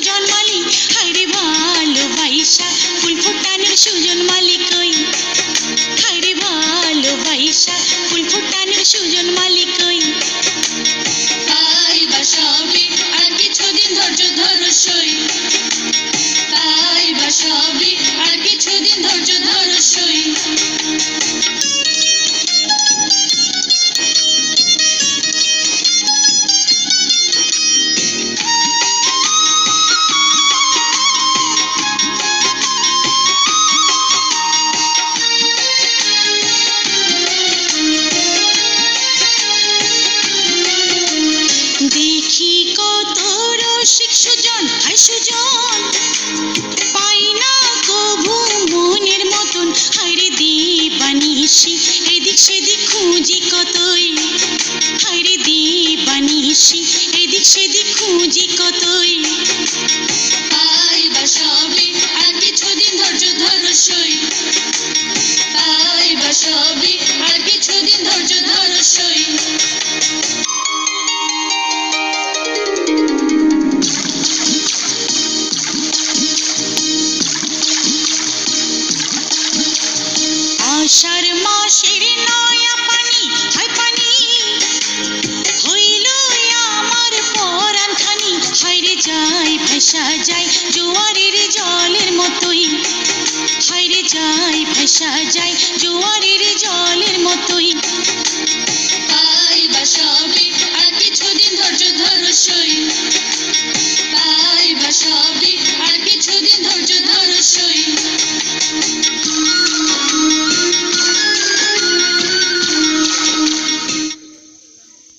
সুজন মালিক হারে ভালোবাইসা ফুল ফুটানোর সুজন মালিক ওই। হারে ভালোবাইসা ফুল ফুটানোর সুজন মালিক রসিক সুজন হাই সুজন। পাই না কভু মনের মতন হাইরে দিবানিসি এদিক সেদিক খুঁজি কতই। হাইরে দিবানিসি এদিক সেদিক খুঁজি কতই। পাই বা আর ভেসা যায় জোয়ারের জলের মতোই। হাইরে যায় ভেসা যায় জোয়ার